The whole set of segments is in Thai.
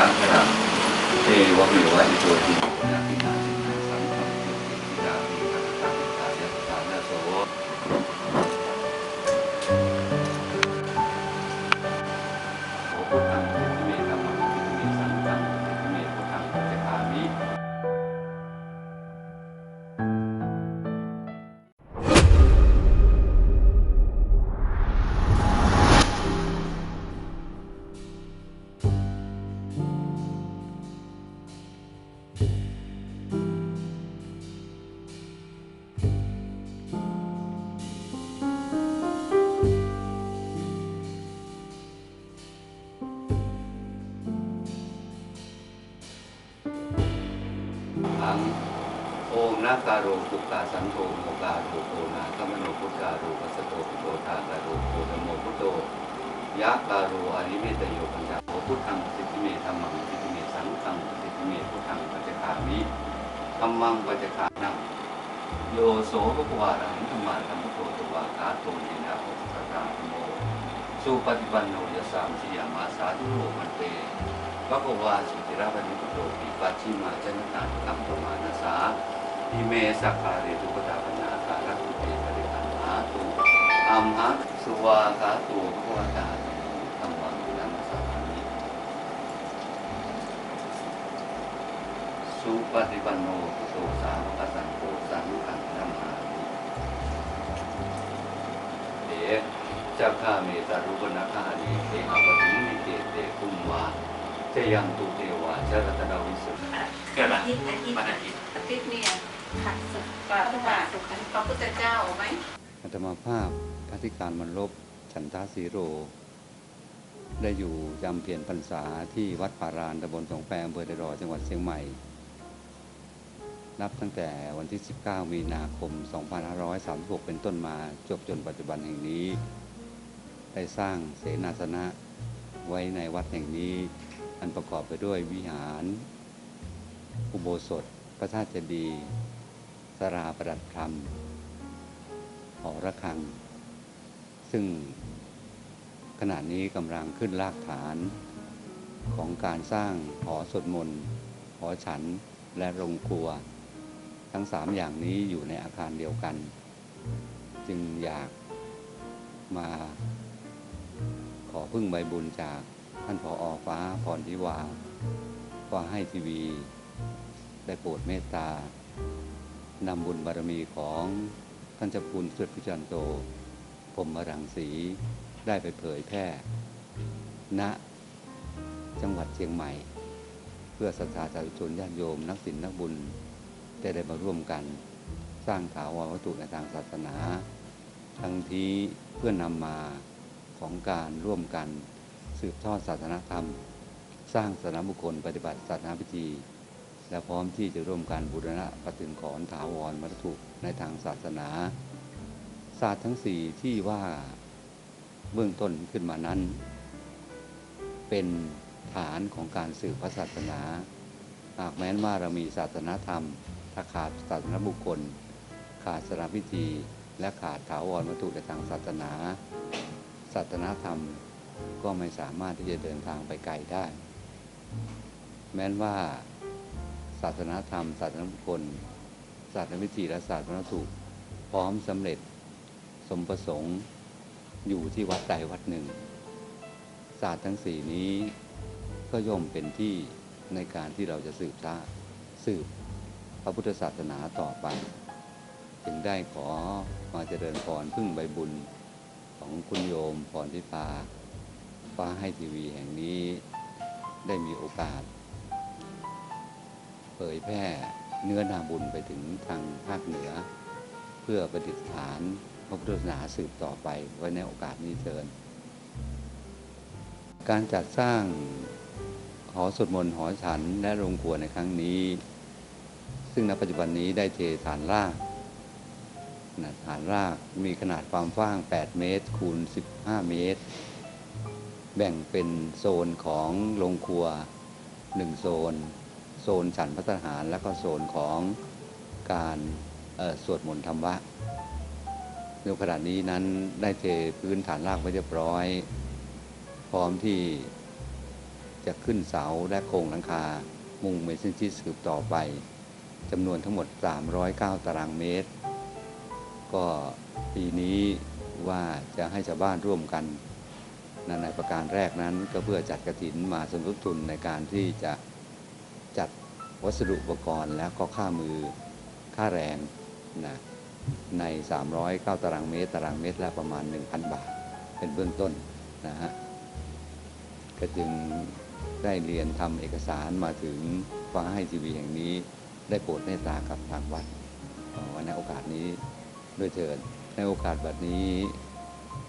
าครังเทวเมวะ นาการโรปุกาสันโธโมกาโรโกนาคัมโนพุทธาโรปัสโตพุทโธทาการโรโกธโมพุทโธยะการโรอริเมตโยปัญญาโอพุทธังสิทธิเมธัมมังสิทธิเมสังฆังสิทธิเมพุทธังปัจจคามิธัมมังปัจจคานังโยโสภควารังธรรมาธรรมโตตวาคาโตเยนะโอสตตาธรรมโมสุปฏิปันโนยสามสิยามาสาธุโรมันเตพระกวาสุติราวันตุโตปิปัจฉิมาจนตาคัมปมานาสา อิเมสักคาเรตุปตาปนาคารัตุเตปริปันหาตุอัมหะสุวาคาตุพระวตาธรรมังนัมสามิสุปฏิปันโนพุทโธสาวกสังโฆสังฆังนัมมามิเดจักขาเมตารุปนาคานิเตหะปฏินิเตเตคุมวาเจยังตุเทวาจรัตนาวิสุทธิเกิดวันอาทิตย์อาทิตย์วันอาทิตย์อาทิตย์เนี่ย ค่ะสุขพระบาทสุขพระพุทธเจ้าเอาไหมอัตมาภาพพระธิการมันลบฉันทาสีโร ได้อยู่จำเพียรพรรษาที่วัดป่ารานตำบลสองแปงอำเภอเดรอจังหวัดเชียงใหม่ นับตั้งแต่วันที่ 19 มีนาคม 2536 เป็นต้นมาจบจนปัจจุบันแห่งนี้ ได้สร้างเสนาสนะไว้ในวัดแห่งนี้ อันประกอบไปด้วยวิหาร อุโบสถ พระธาตุเจดีย์ สราประดับธรรมหอระฆัง ซึ่งขณะนี้กำลังขึ้นรากฐานของการสร้างหอสวดมนต์หอฉันและโรงครัว ทั้งสามอย่างนี้อยู่ในอาคารเดียวกัน จึงอยากมา ขอพึ่งใบบุญจากท่านผออฟ้าพรทิวาว่าให้ทีวี ได้โปรดเมตตา นำบุญบารมีของท่านเจ้าคุณสุดพิจันโตพรหมรังสีได้ไปเผยแพร่ ณจังหวัดเชียงใหม่ เพื่อศรัทธาสาธุชนญาติโยมนักศิลนักบุญได้ได้มาร่วมกัน สร้างถาวรวัตถุในทางศาสนา ทั้งที่เพื่อนำมาของการร่วมกัน สืบทอดศาสนาธรรม สร้างศาสนาบุคคลปฏิบัติศาสนาพิธี และพร้อมที่จะร่วมกันบูรณะปฏิขรณ์ถาวรวัตถุในทางศาสนาศาสตร์ทั้งสี่ที่ว่าเบื้องต้นขึ้นมานั้น เป็นฐานของการสืบพระศาสนา หากแม้นว่าเรามีศาสนาธรรม ถ้าขาดศาสนาบุคคล ขาดศาสนาพิธี และขาดถาวรวัตถุในทางศาสนา ศาสนาธรรมก็ไม่สามารถที่จะเดินทางไปไกลได้ แม้นว่า ศาสนาธรรม ศาสนาบุคคล ศาสนาวิธีและศาสนาวัตถุพร้อมสำเร็จสมประสงค์อยู่ที่วัดใดวัดหนึ่ง ศาสตร์ทั้งสี่นี้ก็ย่อมเป็นที่ในการที่เราจะสืบทาสืบพระพุทธศาสนาต่อไป จึงได้ขอมาเจริญพรพึ่งใบบุญของคุณโยมพรทิพาฟ้าให้ทีวีแห่งนี้ได้มีโอกาส เผยแพร่เนื้อนาบุญไปถึงทางภาคเหนือ เพื่อประดิษฐานพระพุทธศาสนาสืบต่อไปไว้ในโอกาสนี้เชิญการจัดสร้างหอสวดมนต์หอฉันและโรงครัวในครั้งนี้ ซึ่งณปัจจุบันนี้ได้เทฐานรากขนาดฐานรากมีขนาดความกว้าง 8 เมตร คูณ 15 เมตร แบ่งเป็นโซนของโรงครัว 1 โซน ซนฉันพัฒหาร แล้วก็โซนของการสวดมนต์ธรรมะในขณะนี้นั้นได้เทพื้นฐานรากไว้เรียบร้อย พร้อมที่จะขึ้นเสาและโครงหลังคา มุงเมนเซนชีสืบต่อไปจำนวนทั้งหมด 309 ตารางเมตร ก็ปีนี้ว่าจะให้ชาวบ้านร่วมกันในประการแรกนั้นก็เพื่อจัดกระถินมาสมทบทุนในการที่จะ วัสดุอุปกรณ์และก็ค่ามือค่าแรงนะใน 309 ตารางเมตร ตารางเมตรละประมาณ 1,000 บาท เป็นเบื้องต้นนะฮะก็จึงได้เรียนทำเอกสารมาถึงฟ้าให้ทีวีแห่งนี้ได้โปรดเมตตากับทางวัดขอในโอกาสนี้ด้วยเถิดในโอกาสแบบนี้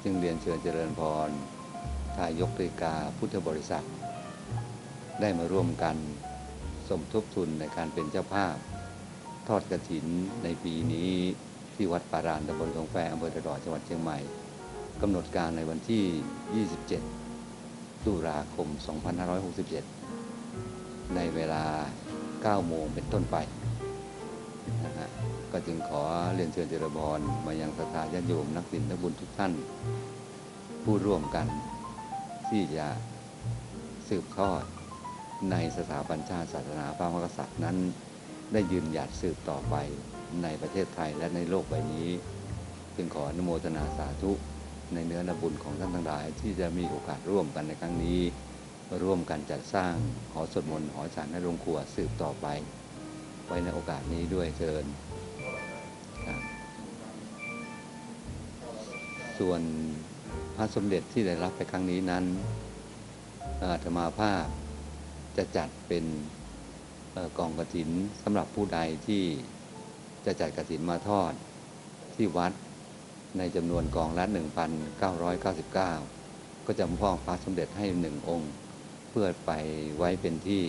จึงเรียนเชิญเจริญพรทายกติกาพุทธบริษัท ได้มาร่วมกัน สมทบทุนในการเป็นเจ้าภาพ ทอดกระถินในปีนี้ที่วัดปารานตำบลสงแฟอำเภอตะดอจังหวัดเชียงใหม่กำหนดการในวันที่ 27 ตุลาคม 2567 ในเวลา 9 โมงเป็นต้นไปนะฮะก็จึงขอเรียนเชิญเจริญพรมายังสถาญาติโยมนักสินนักบุญทุกท่าน ผู้ร่วมกันที่จะสืบทอด ในสถาบันชาติศาสนาพระมหากษัตริย์นั้น ได้ยืนหยัดสืบต่อไปในประเทศไทยและในโลกใบนี้จึงขออนุโมทนาสาธุในเนื้อนบุญของท่านทั้งหลาย ที่จะมีโอกาสร่วมกันในครั้งนี้ ร่วมกันจัดสร้างหอสวดมนต์หอฉันในโรงครัวสืบต่อไป ไว้ในโอกาสนี้ด้วยเชิญส่วนพระสมเด็จที่ได้รับไปครั้งนี้นั้นอาตมาภาพ จะจัดเป็นออกองกระถินสำหรับผู้ใดที่จะจัดกระถินมาทอดที่วัดในจำนวนกองละ 1,999 ก็จะมอบพระสมเด็จให้หนึ่งองค์ เพื่อไปไว้เป็นที่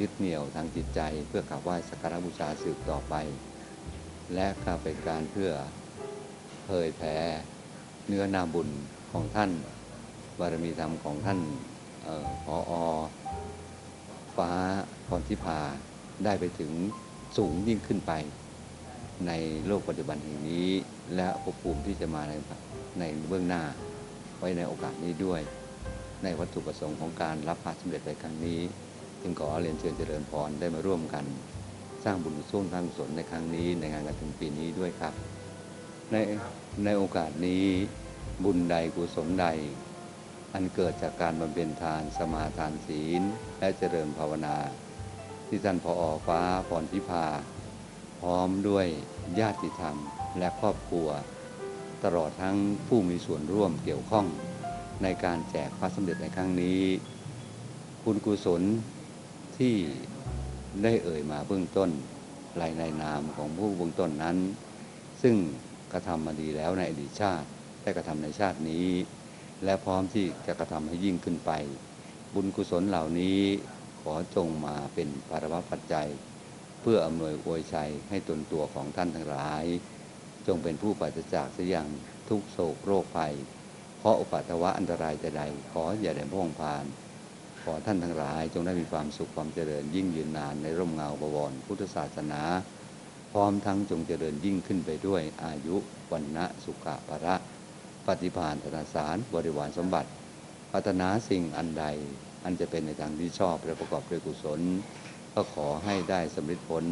ยึดเหนี่ยวทางจิตใจ เพื่อกราบไหว้สักการบูชาสืบต่อไป และก็เป็นการเพื่อเผยแผ่เนื้อนาบุญของท่านบารมีธรรมของท่านออพออ ฟ้าพรทิพาได้ไปถึงสูงยิ่งขึ้นไปในโลกปัจจุบันแห่งนี้ และภพภูมิที่จะมาในในเบื้องหน้า ไว้ในโอกาสนี้ด้วย ในวัตถุประสงค์ของการรับพระสมเด็จในครั้งนี้ จึงขอเรียนเชิญเจริญพรได้มาร่วมกัน สร้างบุญส่วนทางกุศลในครั้งนี้ในงานกระถิ่นปีนี้ด้วยครับ ในในโอกาสนี้บุญใดกุศลใด อันเกิดจากการบำเพ็ญทานสมาทานศีล และเจริญภาวนา ที่ท่านพออฟ้าพรทิพา พร้อมด้วยญาติธรรมและครอบครัว ตลอดทั้งผู้มีส่วนร่วมเกี่ยวข้อง ในการแจกพระสมเด็จในครั้งนี้ คุณกุศลที่ได้เอ่ยมาเบื้องต้นรายในนามของผู้เบื้องต้นนั้น ซึ่งกระทำมาดีแล้วในอดีตชาติ ได้กระทำในชาตินี้ และพร้อมที่จะกระทำให้ยิ่งขึ้นไป บุญกุศลเหล่านี้ขอจงมาเป็นภารวปัจจัย เพื่ออำนวยอวยชัยให้ตนตัวของท่านทั้งหลาย จงเป็นผู้ปราศจากเสียอย่างทุกโศกโรคภัย เพราะอุปัตวะอันตรายใดๆขออย่าได้พงพาน ขอท่านทั้งหลาย จงได้มีความสุขความเจริญยิ่งยืนนานในร่มเงาบวรพุทธศาสนา พร้อมทั้งจงเจริญยิ่งขึ้นไปด้วยอายุวันนะสุขะภระ ปฏิภาณธนาสารบริวารสมบัติพัฒนาสิ่งอันใด อันจะเป็นในทางที่ชอบและประกอบด้วยกุศล ก็ขอให้ได้สำเร็จผล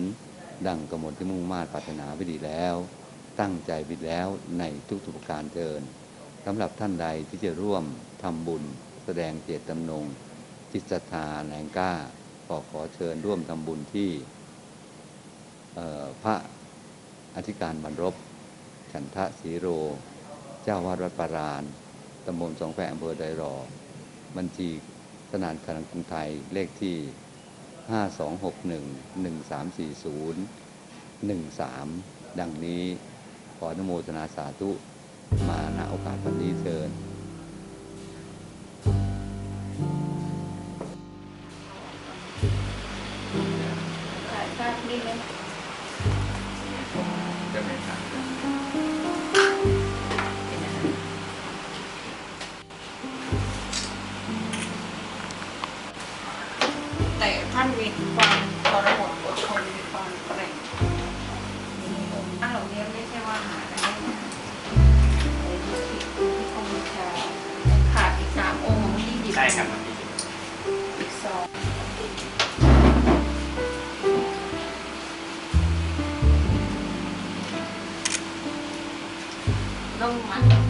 ดังกำหนดที่มุ่งมา่ปรารถนาไว้ดีแล้ว ตั้งใจไวิแล้วในทุกๆประการเทินสำหรับท่านใดที่จะร่วมทำบุญ แสดงเจตจำนง จิตศรัทธาแรงกล้าขอขอเชิญร่วมทำบุญที่พระอธิการบรรรบฉันทะสีโร เจ้าวาดวัดปารานตำบลสองแฝกอำเภอไดรอ บัญชีธนาคารกรุงไทยเลขที่ 5261 1340 13 ดังนี้ขออนุโมทนาสาธุมาณโอกาสวันนี้เชิญ ต้